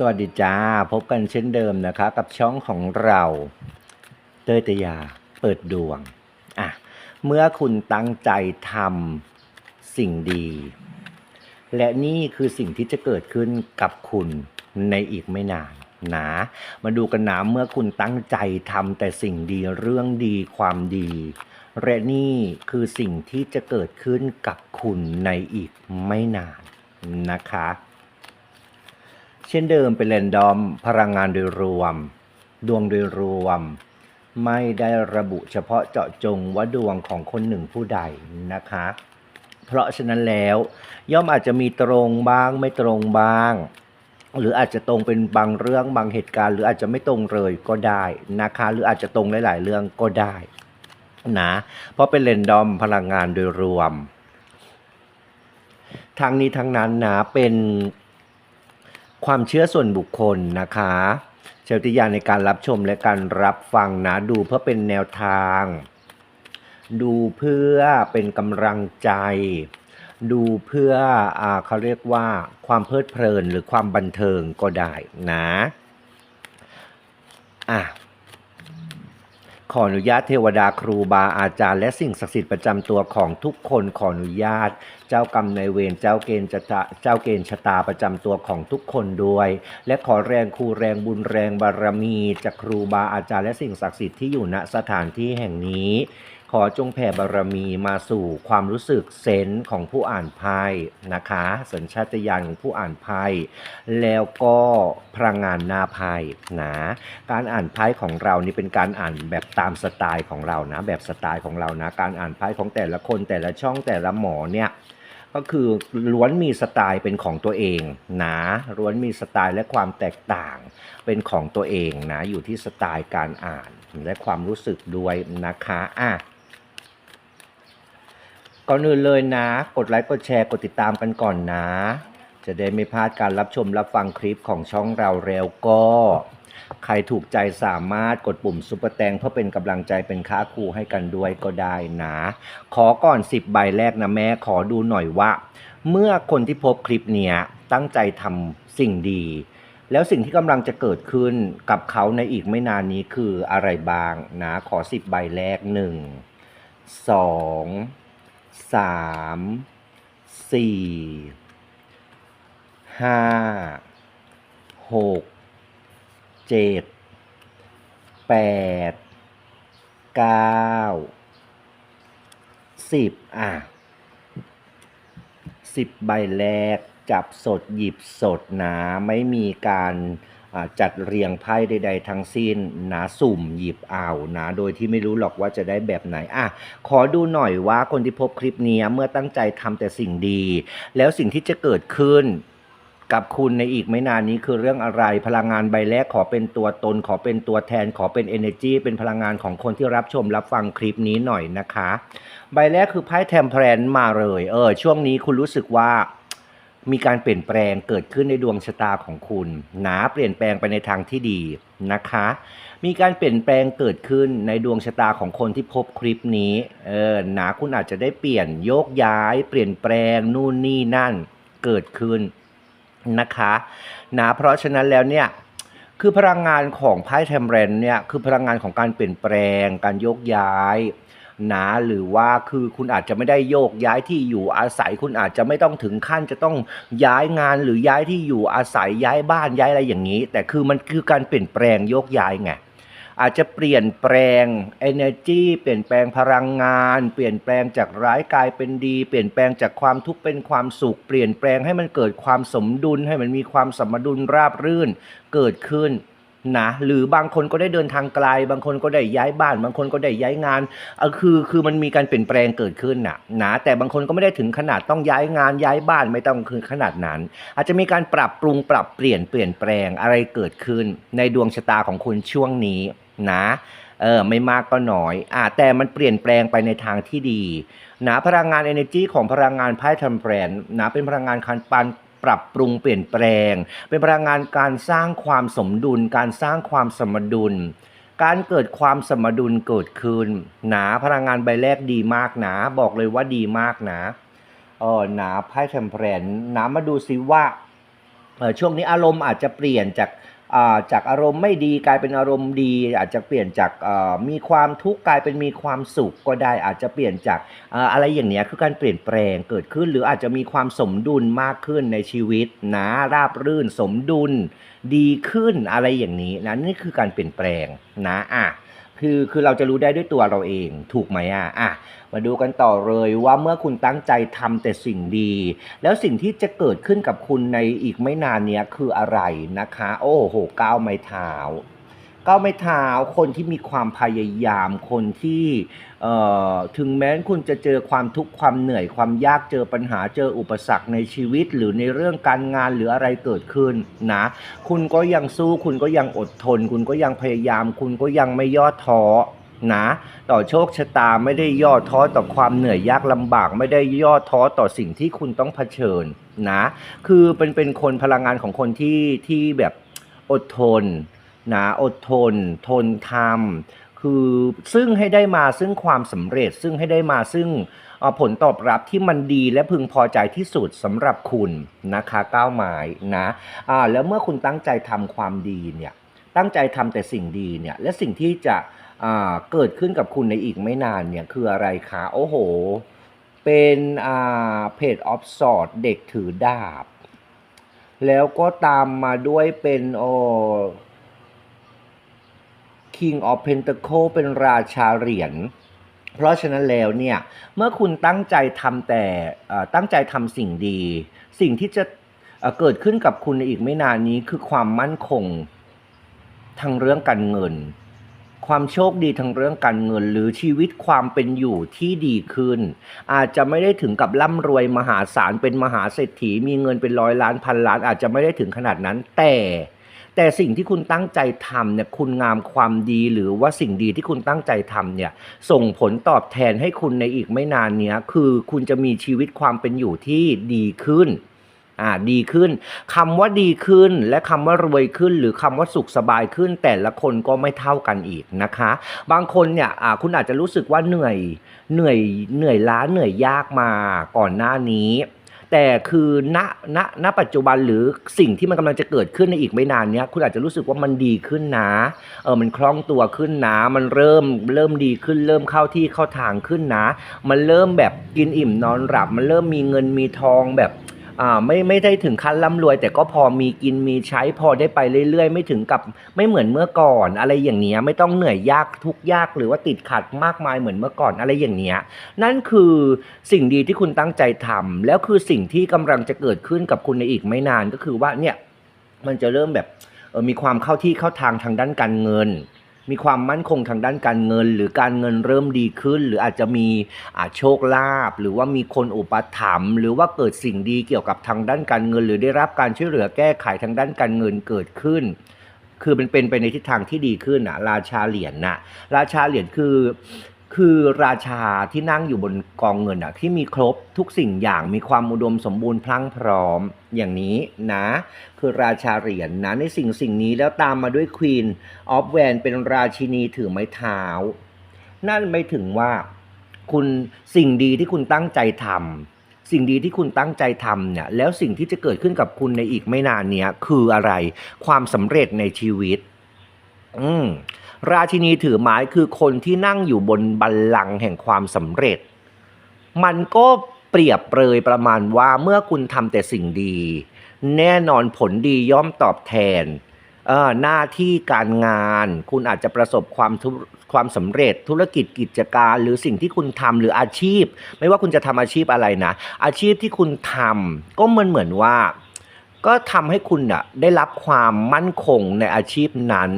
สวัสดีจ้า พบกันเช่นเดิมนะคะ กับช่องของเราเตยตยาเปิดดวงอะเมื่อคุณตั้งใจทำสิ่งดี และนี่คือสิ่งที่จะเกิดขึ้นกับคุณในอีกไม่นานนะมาดูกันนะเมื่อคุณตั้งใจทำแต่สิ่งดีเรื่องดีความดีและนี่คือสิ่งที่จะเกิดขึ้นกับคุณในอีกไม่นานนะคะ เช่นเดิมเป็นแรนดอมพลังงานโดยรวม ดวงโดยรวม ไม่ได้ระบุเฉพาะเจาะจงว่าดวงของคนหนึ่งผู้ใดนะคะ เพราะฉะนั้นแล้ว ย่อมอาจจะมีตรงบ้างไม่ตรงบ้าง หรืออาจจะตรงเป็นบางเรื่องบางเหตุการณ์ หรืออาจจะไม่ตรงเลยก็ได้นะคะ หรืออาจจะตรงหลาย ๆ เรื่องก็ได้นะเพราะเป็นเรนดอมพลังงานโดยรวม ทั้งนี้ทั้งนั้นนะเป็น ความเชื่อส่วนบุคคลนะคะเชลติยาในการรับชมและการรับฟังนะ ดูเพื่อเป็นแนวทาง ดูเพื่อเป็นกำลังใจ ดูเพื่ออเขาเรียกว่าความเพลิดเพลินหรือความบันเทิงก็ได้นะอะ ขออนุญาตเทวดาครูบาอาจารย์และสิ่งศักดิ์สิทธิ์ประจำตัวของทุกคนขออนุญาต เจ้ากรรมในเวรเจ้าเกณฑ์จะเจ้าเกณฑ์ชะตาประจำตัวของทุกคนด้วย และขอแรงครูแรงบุญแรงบารมีจากครูบาอาจารย์และสิ่งศักดิ์สิทธิ์ที่อยู่ณสถานที่แห่งนี้ ขอจงแผ่บารมีมาสู่ความรู้สึกเซนส์ของผู้อ่านไพ่นะคะ สัญชาตญาณของผู้อ่านไพ่แล้วก็พลังงานหน้าไพ่นะการอ่านไพ่ของเรานี่เป็นการอ่านแบบตามสไตล์ของเรานะ แบบสไตล์ของเรานะการอ่านไพ่ของแต่ละคนแต่ละช่องแต่ละหมอเนี่ยก็คือล้วนมีสไตล์เป็นของตัวเองนะล้วนมีสไตล์และความแตกต่างเป็นของตัวเองนะอยู่ที่สไตล์การอ่านและความรู้สึกด้วยนะคะอะ ก่อนอื่นเลยนะ กดไลค์กดแชร์กดติดตามกันก่อนนะ จะได้ไม่พลาดการรับชมรับฟังคลิปของช่องเราแล้วก็ ใครถูกใจสามารถกดปุ่มซุปเปอร์แตงเพื่อเป็นกำลังใจเป็นค่าครูให้กันด้วยก็ได้นะ ขอก่อน 10 ใบแรกนะแม่ขอดูหน่อยว่า เมื่อคนที่พบคลิปเนี้ยตั้งใจทำสิ่งดี แล้วสิ่งที่กำลังจะเกิดขึ้นกับเขาในอีกไม่นานนี้คืออะไรบ้างนะ ขอ 10 ใบแรก 1 2 3 4ห้าหกเจ็ดแปดเก้าสิบอะสิบใบแรกจับสดหยิบสดนะไม่มีการ จัดเรียงไพ่ใด ๆ ทั้งสิ้นนะสุ่มหยิบเอานะโดยที่ไม่รู้หรอกว่าจะได้แบบไหนอะขอดูหน่อยว่าคนที่พบคลิปนี้เมื่อตั้งใจทำแต่สิ่งดี แล้วสิ่งที่จะเกิดขึ้นกับคุณในอีกไม่นานนี้คือเรื่องอะไร พลังงานใบแรกขอเป็นตัวตน ขอเป็นตัวแทน ขอเป็น energy เป็นพลังงานของคนที่รับชมรับฟังคลิปนี้หน่อยนะคะ ใบแรกคือไพ่แทมเพลนมาเลย เออช่วงนี้คุณรู้สึกว่า มีการเปลี่ยนแปลงเกิดขึ้นในดวงชะตาของคุณนะเปลี่ยนแปลงไปในทางที่ดีนะคะ มีการเปลี่ยนแปลงเกิดขึ้นในดวงชะตาของคนที่พบคลิปนี้เออนะคุณอาจจะได้เปลี่ยนโยกย้าย เปลี่ยนแปลงนู่นนี่นั่นเกิดขึ้นนะคะนะเพราะฉะนั้นแล้วเนี่ยคือพลังงานของไพ่เทมเรนเนี่ยคือพลังงานของการเปลี่ยนแปลง การโยกย้าย นะหรือว่าคือคุณอาจจะไม่ได้โยกย้ายที่อยู่อาศัยคุณอาจจะไม่ต้องถึงขั้นจะต้องย้ายงานหรือย้ายที่อยู่อาศัยย้ายบ้านย้ายอะไรอย่างนี้ แต่คือมันคือการเปลี่ยนแปลงโยกย้ายไงอาจจะเปลี่ยนแปลง energy เปลี่ยนแปลงพลังงาน เปลี่ยนแปลงจากร้ายกลายเป็นดี เปลี่ยนแปลงจากความทุกข์เป็นความสุข เปลี่ยนแปลงให้มันเกิดความสมดุลให้มันมีความสมดุลราบรื่นเกิดขึ้น นะหรือบางคนก็ได้เดินทางไกล บางคนก็ได้ย้ายบ้าน บางคนก็ได้ย้ายงานเออคือคือมันมีการเปลี่ยนแปลงเกิดขึ้นนะนะแต่บางคนก็ไม่ได้ถึงขนาดต้องย้ายงานย้ายบ้านไม่ต้องคือขนาดนั้น อาจจะมีการปรับปรุงปรับเปลี่ยนเปลี่ยนแปลงอะไรเกิดขึ้น ในดวงชะตาของคุณช่วงนี้นะเออไม่มากก็น้อยอ่าแต่มันเปลี่ยนแปลงไปในทางที่ดีนะพลังงาน energy ของพลังงานไพ่ทัมแปรนนะเป็นพลังงานคันปัน ปรับปรุงเปลี่ยนแปลง เป็นพลังงานการสร้างความสมดุล การสร้างความสมดุล การเกิดความสมดุลเกิดขึ้นหนาพลังงานใบแรกดีมากนะบอกเลยว่าดีมากนะเออนาไพ่แทมเพลนนามาดูซิว่าช่วงนี้อารมณ์อาจจะเปลี่ยนจาก จากอารมณ์ไม่ดีกลายเป็นอารมณ์ดี อาจจะเปลี่ยนจากมีความทุกข์กลายเป็นมีความสุขก็ได้อาจจะเปลี่ยนจากเอ่ออะไรอย่างเนี้ยคือการเปลี่ยนแปลงเกิดขึ้น หรืออาจจะมีความสมดุลมากขึ้นในชีวิตนะราบรื่นสมดุลดีขึ้นอะไรอย่างนี้นะนี่คือการเปลี่ยนแปลงนะอะ คือคือเราจะรู้ได้ด้วยตัวเราเองถูกไหมอะอะมาดูกันต่อเลยว่าเมื่อคุณตั้งใจทำแต่สิ่งดี แล้วสิ่งที่จะเกิดขึ้นกับคุณในอีกไม่นานเนี้ยคืออะไรนะคะ โอ้โหก้าวไม้เท้า ก้าวไม้เท้าคนที่มีความพยายามคนที่ถึงแม้คุณจะเจอความทุกข์ความเหนื่อยความยากเจอปัญหาเจออุปสรรคในชีวิต หรือในเรื่องการงานหรืออะไรเกิดขึ้นนะคุณก็ยังสู้คุณก็ยังอดทน คุณก็ยังพยายาม คุณก็ยังไม่ย่อท้อนะต่อโชคชะตาไม่ได้ย่อท้อต่อความเหนื่อยยากลำบาก ไม่ได้ย่อท้อต่อสิ่งที่คุณต้องเผชิญนะคือเป็นเป็นคนพลังงานของคนที่ที่แบบอดทน นะอดทน ทนทำคือซึ่งให้ได้มาซึ่งความสำเร็จ ซึ่งให้ได้มาซึ่งผลตอบรับที่มันดีและพึงพอใจที่สุดสำหรับคุณนะคะก้าวไม้นะอ่าแล้วเมื่อคุณตั้งใจทำความดีเนี่ยตั้งใจทำแต่สิ่งดีเนี่ยและสิ่งที่จะเกิดขึ้นกับคุณในอีกไม่นานเนี่ยคืออะไรคะโอ้โห เป็นเพจออฟสอดเด็กถือดาบ แล้วก็ตามมาด้วยเป็นโอ King of Pentacle เป็นราชาเหรียญเพราะฉะนั้นแล้วเนี่ยเมื่อคุณตั้งใจทำแต่ตั้งใจทำสิ่งดี สิ่งที่จะเอ่อเกิดขึ้นกับคุณในอีกไม่นานนี้คือความมั่นคงทางเรื่องการเงิน ความโชคดีทางเรื่องการเงิน หรือชีวิตความเป็นอยู่ที่ดีขึ้น อาจจะไม่ได้ถึงกับร่ำรวยมหาศาลเป็นมหาเศรษฐีมีเงินเป็นร้อยล้านพันล้าน อาจจะไม่ได้ถึงขนาดนั้นแต่ แต่สิ่งที่คุณตั้งใจทำเนี่ยคุณงามความดีหรือว่าสิ่งดีที่คุณตั้งใจทำเนี่ยส่งผลตอบแทนให้คุณในอีกไม่นานเนี้ยคือคุณจะมีชีวิตความเป็นอยู่ที่ดีขึ้นอ่าดีขึ้นคำว่าดีขึ้นและคำว่ารวยขึ้น หรือคำว่าสุขสบายขึ้น แต่ละคนก็ไม่เท่ากันอีกนะคะ บางคนเนี่ยอ่าคุณอาจจะรู้สึกว่าเหนื่อยเหนื่อยเหนื่อยล้าเหนื่อยยากมาก่อนหน้านี้ แต่คือณณณปัจจุบันหรือสิ่งที่มันกำลังจะเกิดขึ้นในอีกไม่นานเนี้ยคุณอาจจะรู้สึกว่ามันดีขึ้นนะเออมันคล่องตัวขึ้นนะ มันเริ่มเริ่มดีขึ้น เริ่มเข้าที่เข้าทางขึ้นนะ มันเริ่มแบบกินอิ่มนอนหลับ มันเริ่มมีเงินมีทองแบบ อ่าไม่ไม่ได้ถึงขั้นร่ำรวย แต่ก็พอมีกินมีใช้พอได้ไปเรื่อยๆ ไม่ถึงกับไม่เหมือนเมื่อก่อน อะไรอย่างเนี้ยไม่ต้องเหนื่อยยากทุกยากหรือว่าติดขัดมากมายเหมือนเมื่อก่อนอะไรอย่างเนี้ยนั่นคือสิ่งดีที่คุณตั้งใจทำแล้วคือสิ่งที่กำลังจะเกิดขึ้นกับคุณในอีกไม่นานก็คือว่าเนี่ยมันจะเริ่มแบบเออมีความเข้าที่เข้าทางทางด้านการเงิน มีความมั่นคงทางด้านการเงิน หรือการเงินเริ่มดีขึ้น หรืออาจจะมีอาโชคลาภหรือว่ามีคนอุปถัมภ์หรือว่าเกิดสิ่งดีเกี่ยวกับทางด้านการเงิน หรือได้รับการช่วยเหลือแก้ไขทางด้านการเงินเกิดขึ้น คือมันเป็นไปในทิศทางที่ดีขึ้นนะราชาเหรียญนะราชาเหรียญคือ คือราชาที่นั่งอยู่บนกองเงินอะที่มีครบทุกสิ่งอย่างมีความอุดมสมบูรณ์พรั่งพร้อมอย่างนี้นะ คือราชาเหรียญนะในสิ่งสิ่งนี้แล้วตามมาด้วยควีนออฟแวนเป็นราชินีถือไม้เท้า นั่นไม่ถึงว่าคุณสิ่งดีที่คุณตั้งใจทำสิ่งดีที่คุณตั้งใจทำเนี่ยแล้วสิ่งที่จะเกิดขึ้นกับคุณในอีกไม่นานเนี้ยคืออะไรความสำเร็จในชีวิต อืม ราชินีถือไม้คือคนที่นั่งอยู่บนบัลลังก์แห่งความสำเร็จ มันก็เปรียบเปรยประมาณว่าเมื่อคุณทำแต่สิ่งดี แน่นอนผลดีย่อมตอบแทนเออหน้าที่การงาน คุณอาจจะประสบความความสำเร็จธุรกิจกิจการ หรือสิ่งที่คุณทำหรืออาชีพ ไม่ว่าคุณจะทำอาชีพอะไรนะ อาชีพที่คุณทำก็เหมือนเหมือนว่า ก็ทำให้คุณอะได้รับความมั่นคงในอาชีพนั้น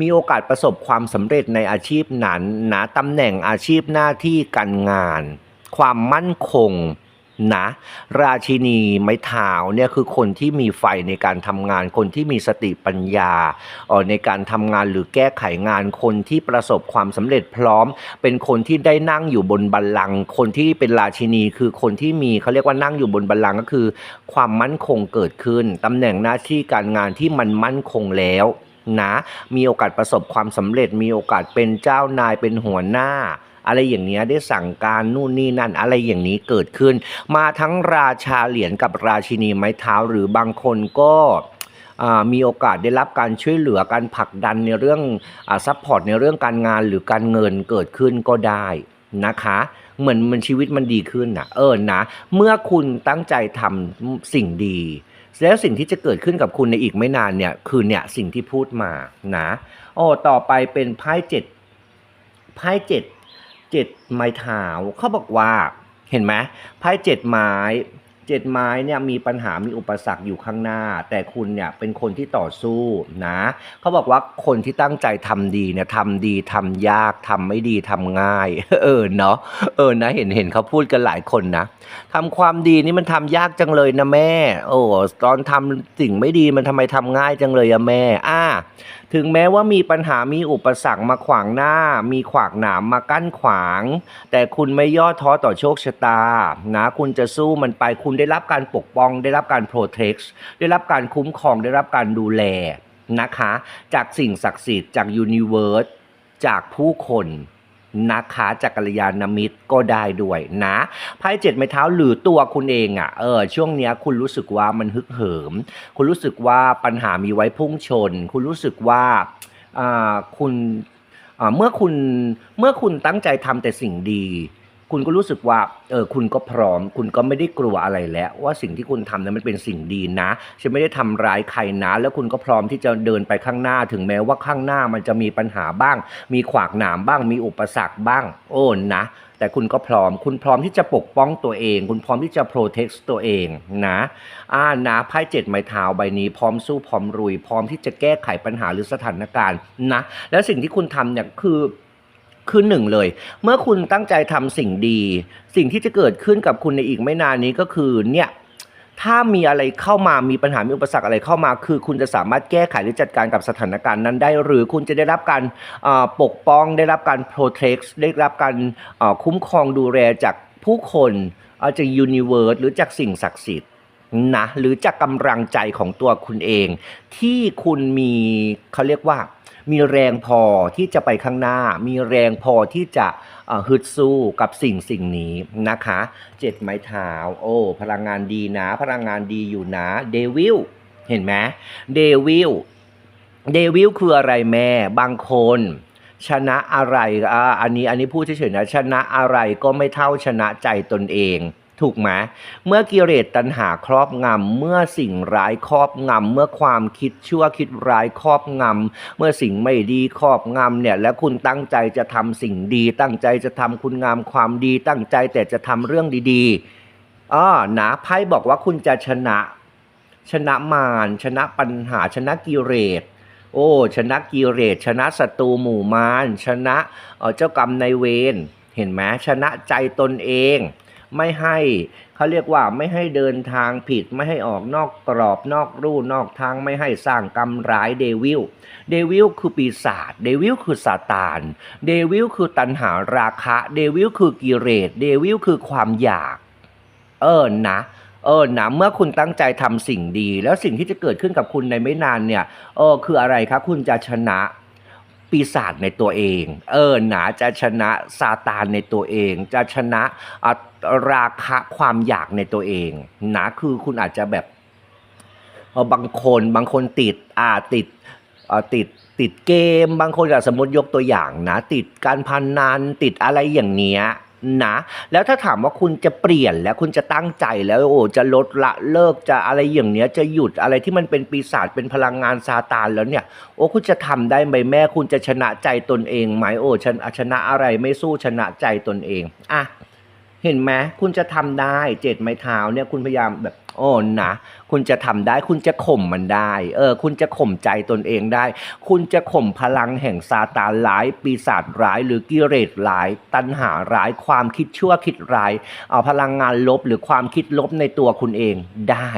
มีโอกาสประสบความสำเร็จในอาชีพนั้นนะตำแหน่งอาชีพหน้าที่การงาน ความมั่นคงนะราชินีไม้เท้าเนี่ยคือคนที่มีไฟในการทำงาน คนที่มีสติปัญญาออในการทำงานหรือแก้ไขงาน คนที่ประสบความสำเร็จพร้อม เป็นคนที่ได้นั่งอยู่บนบัลลังก์คนที่เป็นราชินีคือคนที่มีเขาเรียกว่านั่งอยู่บนบัลลังก์ก็คือ ความมั่นคงเกิดขึ้นตำแหน่งหน้าที่การงานที่มันมั่นคงแล้ว นะ มีโอกาสประสบความสำเร็จ มีโอกาสเป็นเจ้านายเป็นหัวหน้า อะไรอย่างนี้ได้สั่งการนู่นนี่นั่นอะไรอย่างนี้เกิดขึ้น มาทั้งราชาเหรียญกับราชินีไม้เท้าหรือบางคนก็มีโอกาสได้รับการช่วยเหลือการผลักดันในเรื่องอซัพพอร์ตในเรื่องการงานหรือการเงินเกิดขึ้นก็ได้นะคะเหมือนมันชีวิตมันดีขึ้นนะเออนะ เมื่อคุณตั้งใจทำสิ่งดี แล้วสิ่งที่จะเกิดขึ้นกับคุณในอีกไม่นานเนี่ยคือเนี่ยสิ่งที่พูดมานะโอ้ต่อไปเป็นไพ่เจ็ดไพ่เจ็ดเจ็ดไม้เท้าเขาบอกว่าเห็นไหมไพ่เจ็ดไม้ เจ็ดไม้เนี่ยมีปัญหามีอุปสรรคอยู่ข้างหน้า แต่คุณเนี่ยเป็นคนที่ต่อสู้นะเขาบอกว่าคนที่ตั้งใจทำดีเนี่ยทำดีทำยากทำไม่ดีทำง่าย เออเนาะเออนะเห็นเห็นเขาพูดกันหลายคนนะทำความดีนี่มันทำยากจังเลยนะแม่ โอ้ตอนทำสิ่งไม่ดีมันทำไมทำง่ายจังเลยอะแม่อ่าถึงแม้ว่ามีปัญหามีอุปสรรคมาขวางหน้า มีขวากหนามมากั้นขวาง แต่คุณไม่ย่อท้อต่อโชคชะตานะคุณจะสู้มันไปคุณได้รับการปกป้อง ได้รับการโปรเทคได้รับการคุ้มครองได้รับการดูแลนะคะ จากสิ่งศักดิ์สิทธิ์จากยูนิเวิร์สจากผู้คนนะคะจากกัลยาณมิตรก็ได้ด้วยนะไพ่เจ็ดไม้เท้าหรือตัวคุณเองอะ่ะเออช่วงเนี้ยคุณรู้สึกว่ามันฮึกเหิม คุณรู้สึกว่าปัญหามีไว้พุ่งชน คุณรู้สึกว่าอ่าคุณอ่าเมื่อคุณเมื่อคุณตั้งใจทำแต่สิ่งดี คุณก็รู้สึกว่าเออคุณก็พร้อม คุณก็ไม่ได้กลัวอะไรแล้ว ว่าสิ่งที่คุณทำนั้นมันเป็นสิ่งดีนะฉันไม่ได้ทำร้ายใครนะ แล้วคุณก็พร้อมที่จะเดินไปข้างหน้าถึงแม้ว่าข้างหน้ามันจะมีปัญหาบ้าง มีขวากหนามบ้าง มีอุปสรรคบ้าง โอ้นะแต่คุณก็พร้อม คุณพร้อมที่จะปกป้องตัวเอง คุณพร้อมที่จะ protect ตัวเองนะอ่านะไพ่เจ็ดไม้เท้าใบนี้พร้อมสู้พร้อมรุย พร้อมที่จะแก้ไขปัญหาหรือสถานการณ์นะ แล้วสิ่งที่คุณทำเนี่ยคือ คือหนึ่งเลย เมื่อคุณตั้งใจทำสิ่งดี สิ่งที่จะเกิดขึ้นกับคุณในอีกไม่นานนี้ก็คือเนี่ยถ้ามีอะไรเข้ามามีปัญหา มีอุปสรรคอะไรเข้ามา คือคุณจะสามารถแก้ไขหรือจัดการกับสถานการณ์นั้นได้ หรือคุณจะได้รับการปกป้อง ได้รับการ protect ได้รับการคุ้มครองดูแลจากผู้คนอาจาก universe หรือจากสิ่งศักดิ์สิทธิ์นะหรือจากกำลังใจของตัวคุณเอง ที่คุณมีเขาเรียกว่า มีแรงพอที่จะไปข้างหน้า มีแรงพอที่จะฮึดสู้กับสิ่งสิ่งนี้นะคะเจ็ดไม้เท้าโอ้พลังงานดีนะ พลังงานดีอยู่นะเดวิลเห็นไหมเดวิลเดวิลคืออะไรแม่บางคนชนะอะไรอ่าอันนี้อันนี้พูดเฉยๆนะ ชนะอะไรก็ไม่เท่าชนะใจตนเอง ถูกไหมเมื่อกิเลสตัณหาครอบงำ เมื่อสิ่งร้ายครอบงำ เมื่อความคิดชั่วคิดร้ายครอบงำ เมื่อสิ่งไม่ดีครอบงำเนี่ย และคุณตั้งใจจะทำสิ่งดี ตั้งใจจะทำคุณงามความดี ตั้งใจแต่จะทำเรื่องดีๆอ้อนะไพ่บอกว่าคุณจะชนะ ชนะมารชนะปัญหาชนะกิเลสโอ้ชนะกิเลสชนะศัตรูหมู่มารชนะเออเจ้ากรรมในเวรเห็นไหมชนะใจตนเอง ไม่ให้เขาเรียกว่าไม่ให้เดินทางผิดไม่ให้ออกนอกกรอบนอกรูนอกทางไม่ให้สร้างกรรมร้ายเดวิลเดวิลคือปีศาจเดวิลคือซาตานเดวิลคือตัณหาราคะเดวิลคือกิเลสเดวิลคือความอยาก เออนะเออนะเมื่อคุณตั้งใจทำสิ่งดี แล้วสิ่งที่จะเกิดขึ้นกับคุณในไม่นานเนี่ยเออคืออะไรครับคุณจะชนะ ปีศาจในตัวเอง เออหนาจะชนะซาตานในตัวเอง จะชนะราคะความอยากในตัวเองหนาคือคุณอาจจะแบบบางคนบางคนติดอ่าติดอ่อติดติดเกม บางคนอะสมมติยกตัวอย่างนะ ติดการพนนันติดอะไรอย่างเนี้ย นะแล้วถ้าถามว่าคุณจะเปลี่ยนแล้วคุณจะตั้งใจแล้วโอ้จะลดละเลิกจะอะไรอย่างเนี้ยจะหยุดอะไรที่มันเป็นปีศาจเป็นพลังงานซาตานแล้วเนี่ย โอ้คุณจะทำได้ไหมแม่ คุณจะชนะใจตนเองไหมโอ้ชนะชนะอะไรไม่สู้ชนะใจตนเองอะเห็นไหมคุณจะทำได้เจ็ดไม้เท้าเนี่ยคุณพยายามแบบ โอ้นะคุณจะทำได้คุณจะข่มมันได้เออคุณจะข่มใจตนเองได้ คุณจะข่มพลังแห่งซาตานร้าย ปีศาจร้าย หรือกิเลสร้าย ตัณหาร้ายความคิดชั่วคิดร้าย เอาพลังงานลบหรือความคิดลบในตัวคุณเองได้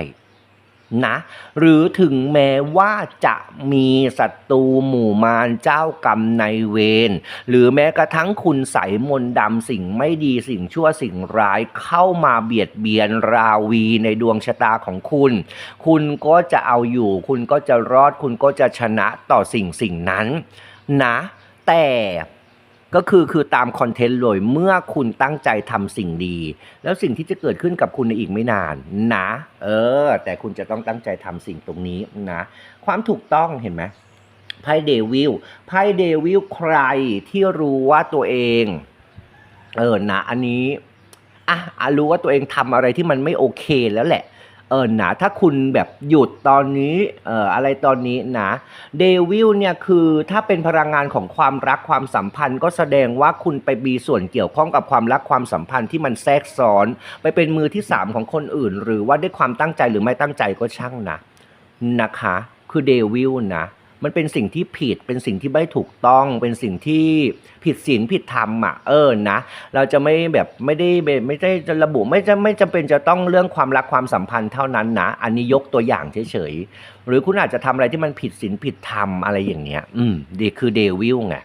นะหรือถึงแม้ว่าจะมีศัตรูหมู่มารเจ้ากรรมในเวรหรือแม้กระทั่งคุณใสมนดำสิ่งไม่ดีสิ่งชั่วสิ่งร้ายเข้ามาเบียดเบียนราวีในดวงชะตาของคุณ คุณก็จะเอาอยู่ คุณก็จะรอดคุณก็จะชนะต่อสิ่งสิ่งนั้นนะ แต่ ก็คือคือตามคอนเทนต์เลยเมื่อคุณตั้งใจทำสิ่งดี แล้วสิ่งที่จะเกิดขึ้นกับคุณในอีกไม่นานนะเออ แต่คุณจะต้องตั้งใจทำสิ่งตรงนี้นะความถูกต้องเห็นไหมไพ่เดวิลไพ่เดวิลใครที่รู้ว่าตัวเองเออนะอันนี้อะอะรู้ว่าตัวเองทำอะไรที่มันไม่โอเคแล้วแหละ เออหนะถ้าคุณแบบหยุดตอนนี้เอ่ออะไรตอนนี้นะเดวิลเนี่ยคือถ้าเป็นพลังงานของความรักความสัมพันธ์ ก็แสดงว่าคุณไปมีส่วนเกี่ยวข้องกับความรักความสัมพันธ์ที่มันแทรกซ้อน ไปเป็นมือที่สามของคนอื่น หรือว่าด้วยความตั้งใจหรือไม่ตั้งใจก็ช่างนะนะคะ คือเดวิลนะ มันเป็นสิ่งที่ผิด เป็นสิ่งที่ไม่ถูกต้อง เป็นสิ่งที่ผิดศีลผิดธรรมอะ เออนะ เราจะไม่แบบไม่ได้ไม่ได้จะระบุไม่จะไม่จำเป็นจะต้องเรื่องความรักความสัมพันธ์เท่านั้นนะ อันนี้ยกตัวอย่างเฉยๆ หรือคุณอาจจะทำอะไรที่มันผิดศีลผิดธรรมอะไรอย่างเงี้ย อืมดีคือเดวิลไง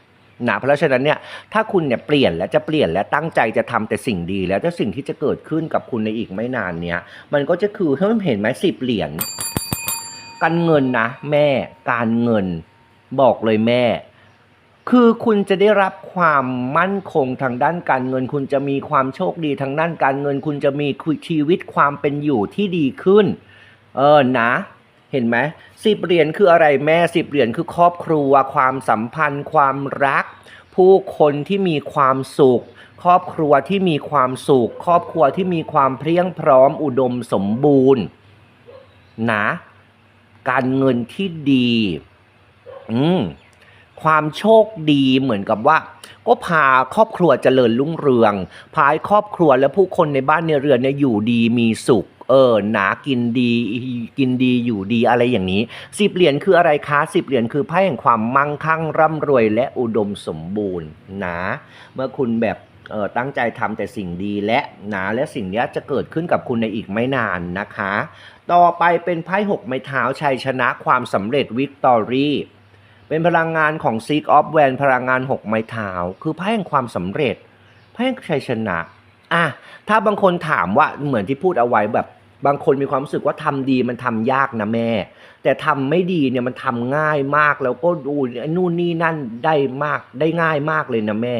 นะเพราะฉะนั้นเนี่ยถ้าคุณเนี่ยเปลี่ยนและจะเปลี่ยนและตั้งใจจะทำแต่สิ่งดี แล้วถ้าสิ่งที่จะเกิดขึ้นกับคุณในอีกไม่นานเนี่ยมันก็จะคือเฮ้ยเห็นไหมสิบเหรียญ การเงินนะแม่การเงิน บอกเลยแม่ คือคุณจะได้รับความมั่นคงทางด้านการเงิน คุณจะมีความโชคดีทางด้านการเงิน คุณจะมีชีวิตความเป็นอยู่ที่ดีขึ้น เออนะเห็นไหมสิบเหรียญคืออะไรแม่สิบเหรียญคือครอบครัว ความสัมพันธ์ ความรัก ผู้คนที่มีความสุข ครอบครัวที่มีความสุข ครอบครัวที่มีความเพรียงพร้อมอุดมสมบูรณ์ นะ การเงินที่ดี อืมความโชคดีเหมือนกับว่า ก็พาครอบครัวเจริญรุ่งเรือง พาให้ครอบครัวและผู้คนในบ้านในเรือนเนี่ยอยู่ดีมีสุข เออหนากินดีกินดีอยู่ดีอะไรอย่างนี้สิบเหรียญคืออะไรคะสิบเหรียญคือไพ่แห่งความมั่งคั่งร่ำรวยและอุดมสมบูรณ์นะเมื่อคุณแบบเออตั้งใจทำแต่สิ่งดีและหนะและสิ่งนี้จะเกิดขึ้นกับคุณในอีกไม่นานนะคะ ต่อไปเป็นไพ่หกไม้เท้าชัยชนะความสำเร็จวิกตอรี่ เป็นพลังงานของ Seek of w a n พลังงาน6ไม้เท้าคือไพ่แห่งความสำเร็จไพ่แห่งชัยชนะอะถ้าบางคนถามว่าเหมือนที่พูดเอาไว้แบบบางคนมีความรู้สึกว่าทำดีมันทำยากนะแม่ แต่ทำไม่ดีเนี่ยมันทำง่ายมากแล้วก็ดูไอ้นู่นนี่นั่นได้มากได้ง่ายมากเลยนะแม่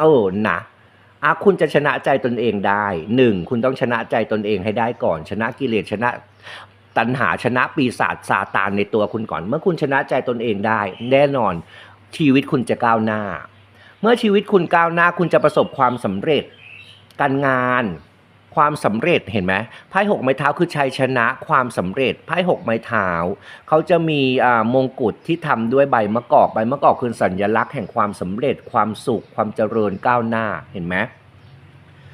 เออนะ อะคุณจะชนะใจตนเองได้หนึ่งคุณต้องชนะใจตนเองให้ได้ก่อน ชนะกิเลสชนะตัณหาชนะปีศาจซาตานในตัวคุณก่อน เมื่อคุณชนะใจตนเองได้ แน่นอนชีวิตคุณจะก้าวหน้า เมื่อชีวิตคุณก้าวหน้า คุณจะประสบความสำเร็จ การงาน ความสำเร็จเห็นไหมไพ่หกไม้เท้าคือชัยชนะความสำเร็จไพ่หกไม้เท้าเขาจะมีอ่ามงกุฎที่ทำด้วยใบมะกอกใบมะกอกคือสัญลักษณ์แห่งความสำเร็จ ความสุข ความเจริญก้าวหน้าเห็นไหม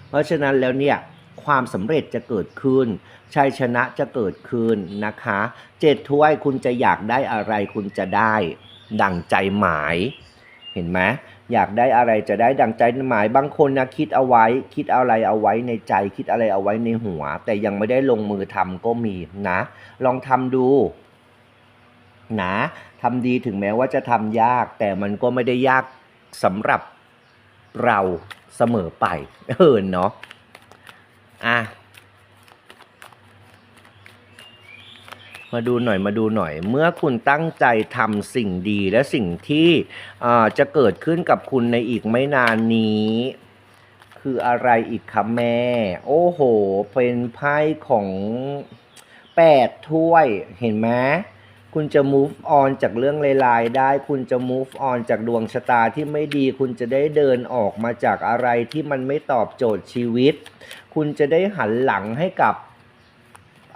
เพราะฉะนั้นแล้วเนี่ยความสำเร็จจะเกิดขึ้น ชัยชนะจะเกิดขึ้นนะคะเจ็ดถ้วยคุณจะอยากได้อะไรคุณจะได้ ดั่งใจหมาย เห็นไหม อยากได้อะไรจะได้ดังใจหมายบางคนนะคิดเอาไว้ คิดอะไรเอาไว้ในใจคิดอะไรเอาไว้ในหัว แต่ยังไม่ได้ลงมือทำก็มีนะ ลองทำดูนะทำดีถึงแม้ว่าจะทำยาก แต่มันก็ไม่ได้ยากสำหรับเราเสมอไป เออเนาะอะ มาดูหน่อยมาดูหน่อย เมื่อคุณตั้งใจทำสิ่งดีและสิ่งที่จะเกิดขึ้นกับคุณในอีกไม่นานนี้ คืออะไรอีกคะแม่ โอ้โห เป็นไพ่ของแปดถ้วยเห็นไหมคุณจะ move on จากเรื่องลายๆได้ คุณจะ move on จากดวงชะตาที่ไม่ดี คุณจะได้เดินออกมาจากอะไรที่มันไม่ตอบโจทย์ชีวิต คุณจะได้หันหลังให้กับ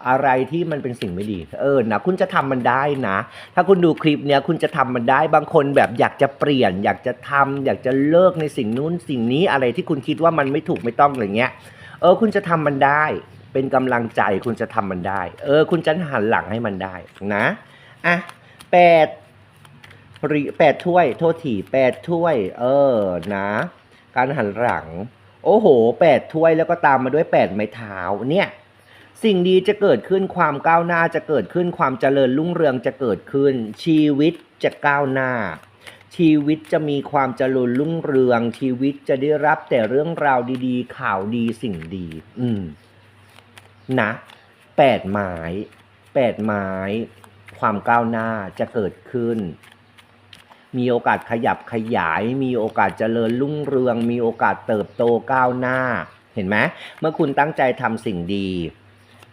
อะไรที่มันเป็นสิ่งไม่ดี เออนะคุณจะทำมันได้นะ ถ้าคุณดูคลิปเนี้ยคุณจะทำมันได้บางคนแบบอยากจะเปลี่ยน อยากจะทำอยากจะเลิกในสิ่งนู้นสิ่งนี้อะไรที่คุณคิดว่ามันไม่ถูกไม่ต้องอะไรเงี้ย เออ คุณจะทำมันได้ เป็นกำลังใจคุณจะทำมันได้ เออ คุณจะหันหลังให้มันได้นะอะแปดหรีแปดถ้วย โทษทีแปดถ้วย เออนะ การหันหลัง โอ้โหแปดถ้วยแล้วก็ตามมาด้วยแปดไม้เท้าเนี่ย สิ่งดีจะเกิดขึ้นความก้าวหน้าจะเกิดขึ้นความเจริญรุ่งเรืองจะเกิดขึ้น ชีวิตจะก้าวหน้า ชีวิตจะมีความเจริญรุ่งเรือง ชีวิตจะได้รับแต่เรื่องราวดีๆ ข่าวดีสิ่งดี อืมนะแปดไม้แปดไม้ ความก้าวหน้าจะเกิดขึ้น มีโอกาสขยับขยาย มีโอกาสเจริญรุ่งเรือง มีโอกาสเติบโตก้าวหน้า เห็นไหมเมื่อคุณตั้งใจทำสิ่งดี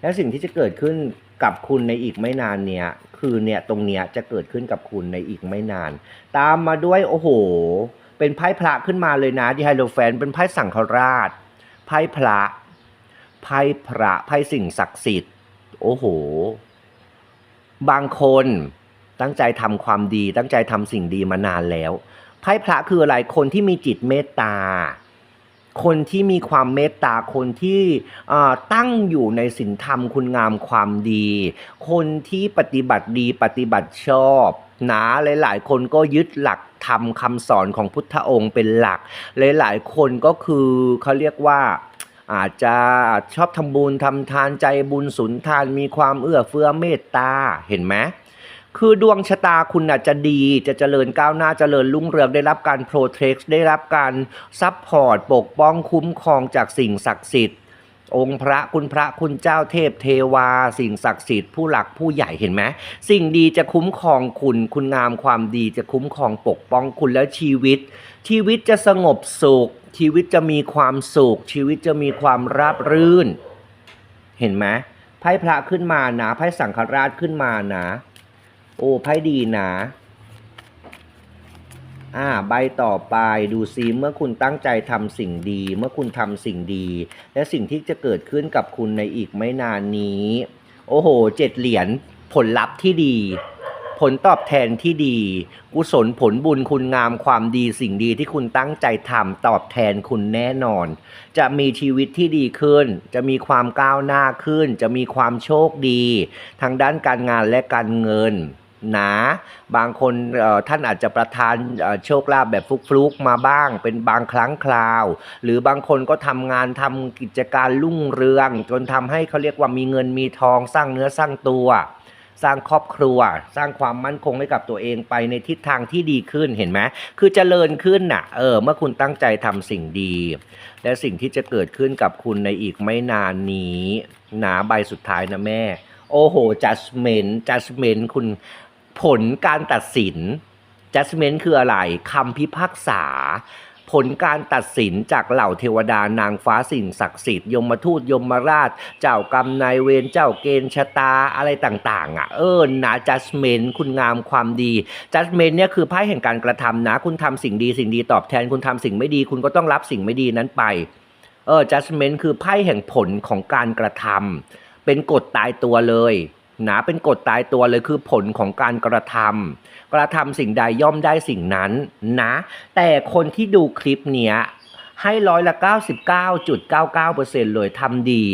และสิ่งที่จะเกิดขึ้นกับคุณในอีกไม่นานเนี่ย คือเนี่ยตรงเนี้ยจะเกิดขึ้นกับคุณในอีกไม่นาน ตามมาด้วยโอ้โห เป็นไพ่พระขึ้นมาเลยนะดิไฮโลแฟน เป็นไพ่สังฆราช ไพ่พระ ไพ่พระ ไพ่สิ่งศักดิ์สิทธิ์ โอ้โห บางคนตั้งใจทำความดี ตั้งใจทำสิ่งดีมานานแล้ว ไพ่พระคืออะไร คนที่มีจิตเมตตา คนที่มีความเมตตาคนที่ตั้งอยู่ในศีลธรรมคุณงามความดี คนที่ปฏิบัติดีปฏิบัติชอบนะหลายๆ คนก็ยึดหลักธรรมคำสอนของพุทธองค์เป็นหลัก หลายๆ คนก็คือเขาเรียกว่าอาจจะชอบทำบุญทำทานใจบุญสุนทานมีความเอื้อเฟื้อเมตตาเห็นไหม คือดวงชะตาคุณอาจจะดีจะเจริญก้าวหน้าเจริญรุ่งเรืองได้รับการโปรเทคได้รับการซัพพอร์ตปกป้องคุ้มครองจากสิ่งศักดิ์สิทธิ์ องค์พระคุณพระคุณเจ้าเทพเทวา สิ่งศักดิ์สิทธิ์ผู้หลักผู้ใหญ่เห็นไหมสิ่งดีจะคุ้มครองคุณ คุณงามความดีจะคุ้มครองปกป้องคุณแล้วชีวิต ชีวิตจะสงบสุข ชีวิตจะมีความสุข ชีวิตจะมีความราบรื่น เห็นไหมไพ่พระขึ้นมานะไพ่สังฆราชขึ้นมานะ โอ้ไพ่ดีนะอ่าใบต่อไปดูซิเมื่อคุณตั้งใจทำสิ่งดี เมื่อคุณทำสิ่งดี และสิ่งที่จะเกิดขึ้นกับคุณในอีกไม่นานนี้ โอ้โหเจ็ดเหรียญผลลัพธ์ที่ดี ผลตอบแทนที่ดี กุศลผลบุญคุณงามความดีสิ่งดีที่คุณตั้งใจทำตอบแทนคุณแน่นอน จะมีชีวิตที่ดีขึ้น จะมีความก้าวหน้าขึ้น จะมีความโชคดี ทางด้านการงานและการเงิน หนะบางคนท่านอาจจะประทานโชคลาภแบบฟลุกๆมาบ้าง เป็นบางครั้งคราว หรือบางคนก็ทำงานทำกิจการรุ่งเรือง จนทำให้เขาเรียกว่ามีเงินมีทองสร้างเนื้อสร้างตัว สร้างครอบครัว สร้างความมั่นคงให้กับตัวเองไปในทิศทางที่ดีขึ้นเห็นไหมคือเจริญขึ้นน่ะเออเมื่อคุณตั้งใจทำสิ่งดี และสิ่งที่จะเกิดขึ้นกับคุณในอีกไม่นานนี้หนะใบสุดท้ายนะแม่โอ้โห judgment judgment คุณ ผลการตัดสิน judgment คืออะไรคำพิพากษา ผลการตัดสินจากเหล่าเทวดานางฟ้าสิ่งศักดิ์สิทธิ์ยมทูตยมราช เจ้ากรรมนายเวรเจ้าเกณฑ์ชะตาอะไรต่าง ๆ อะ เออนะ judgment คุณงามความดี judgment เนี่ยคือไพ่แห่งการกระทำนะ คุณทำสิ่งดีสิ่งดีตอบแทนคุณทำสิ่งไม่ดี คุณก็ต้องรับสิ่งไม่ดีนั้นไปเออ judgment คือไพ่แห่งผลของการกระทำเป็นกฎตายตัวเลย นะเป็นกฎตายตัวเลยคือผลของการกระทำกระทำสิ่งใดย่อมได้สิ่งนั้นนะ แต่คนที่ดูคลิปเนี้ยให้ร้อยละ 99.99%เลยทำดี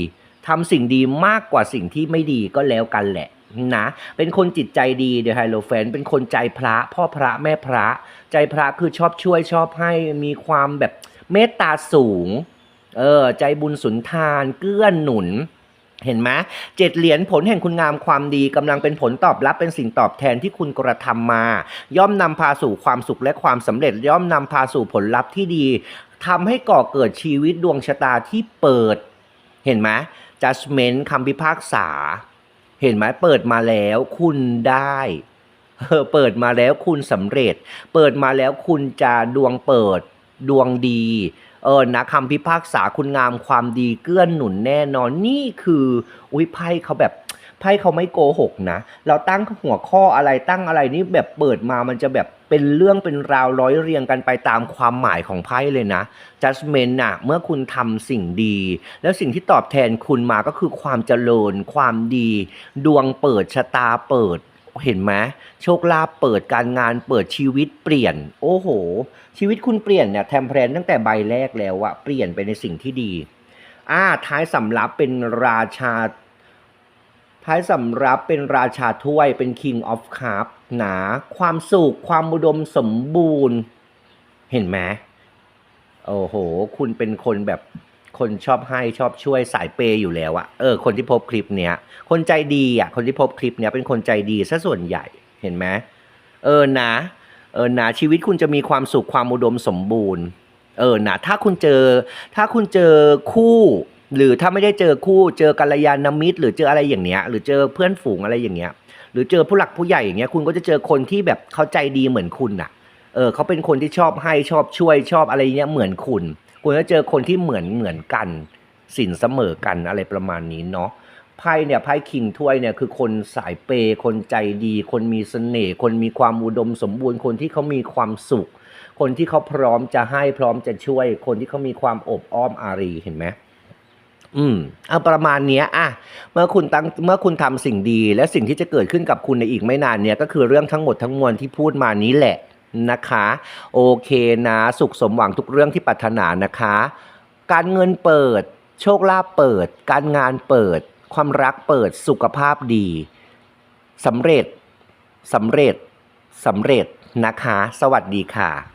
ทำสิ่งดีมากกว่าสิ่งที่ไม่ดีก็แล้วกันแหละนะ เป็นคนจิตใจดีเด e h ไฮโลแฟน เป็นคนใจพระ พ่อพระแม่พระ ใจพระคือชอบช่วยชอบให้มีความแบบเมตตาสูง เออ ใจบุญสุนทาน เกื้อนหนุน เห็นไหมเจ็ดเหรียญผลแห่งคุณงามความดีกำลังเป็นผลตอบรับเป็นสิ่งตอบแทนที่คุณกระทำมา ย่อมนำพาสู่ความสุขและความสำเร็จ ย่อมนำพาสู่ผลลัพธ์ที่ดีทำให้ก่อเกิดชีวิตดวงชะตาที่เปิด เห็นไหม judgment คำพิพากษา เห็นไหมเปิดมาแล้วคุณได้เปิดมาแล้วคุณสำเร็จ เปิดมาแล้วคุณจะดวงเปิดดวงดี เออนะคำพิพากษาคุณงามความดีเกื้อนหนุนแน่นอนนี่คืออุ้ยไพ่เขาแบบไพ่เขาไม่โกหกนะ เราตั้งหัวข้ออะไรตั้งอะไรนี่แบบเปิดมามันจะแบบเป็นเรื่องเป็นราวร้อยเรียงกันไปตามความหมายของไพ่เลยนะ judgment น่ะเมื่อคุณทำสิ่งดี แล้วสิ่งที่ตอบแทนคุณมาก็คือความเจริญ ความดี ดวงเปิดชะตาเปิด เห็นไหมโชคลาภเปิดการงานเปิดชีวิตเปลี่ยน โอ้โห ชีวิตคุณเปลี่ยนเนี่ยแทมเพลนตั้งแต่ใบแรกแล้วอะเปลี่ยนไปในสิ่งที่ดีอ่าท้ายสำรับเป็นราชา ท้ายสำรับเป็นราชาถ้วยเป็น King of Cup หนาความสุขความอุดมสมบูรณ์ เห็นไหมโอ้โห คุณเป็นคนแบบ คนชอบให้ชอบช่วยสายเปย์อยู่แล้วอะเออคนที่พบคลิปเนี้ย คนใจดีอะคนที่พบคลิปเนี้ยเป็นคนใจดีซะส่วนใหญ่เห็นไหมเออนะ เออนะชีวิตคุณจะมีความสุขความอุดมสมบูรณ์ เออนะถ้าคุณเจอ ถ้าคุณเจอคู่ หรือถ้าไม่ได้เจอคู่ เจอกัลยาณมิตร หรือเจออะไรอย่างเนี้ย หรือเจอเพื่อนฝูงอะไรอย่างเงี้ย หรือเจอผู้หลักผู้ใหญ่อย่างเงี้ย คุณก็จะเจอคนที่แบบเขาใจดีเหมือนคุณน่ะเออเขาเป็นคนที่ชอบให้ชอบช่วยชอบอะไรเงี้ยเหมือนคุณ คุณจะเจอคนที่เหมือนเหมือนกัน สินเสมอกันอะไรประมาณนี้เนาะไพ่เนี่ยไพ่คิงถ้วยเนี่ยคือคนสายเปย์คนใจดี คนมีเสน่ห์คนมีความอุดมสมบูรณ์คนที่เขามีความสุข คนที่เขาพร้อมจะให้พร้อมจะช่วย คนที่เขามีความอบอ้อมอารีเห็นไหมอืมเอาประมาณนี้อะเมื่อคุณตั้งเมื่อคุณทำสิ่งดี และสิ่งที่จะเกิดขึ้นกับคุณในอีกไม่นานเนี่ยก็คือเรื่องทั้งหมดทั้งมวลที่พูดมานี้แหละ นะคะ โอเคนะ สุขสมหวังทุกเรื่องที่ปรารถนานะคะ การเงินเปิด โชคลาภเปิด การงานเปิด ความรักเปิดสุขภาพดีสำเร็จสำเร็จสำเร็จนะคะ สวัสดีค่ะ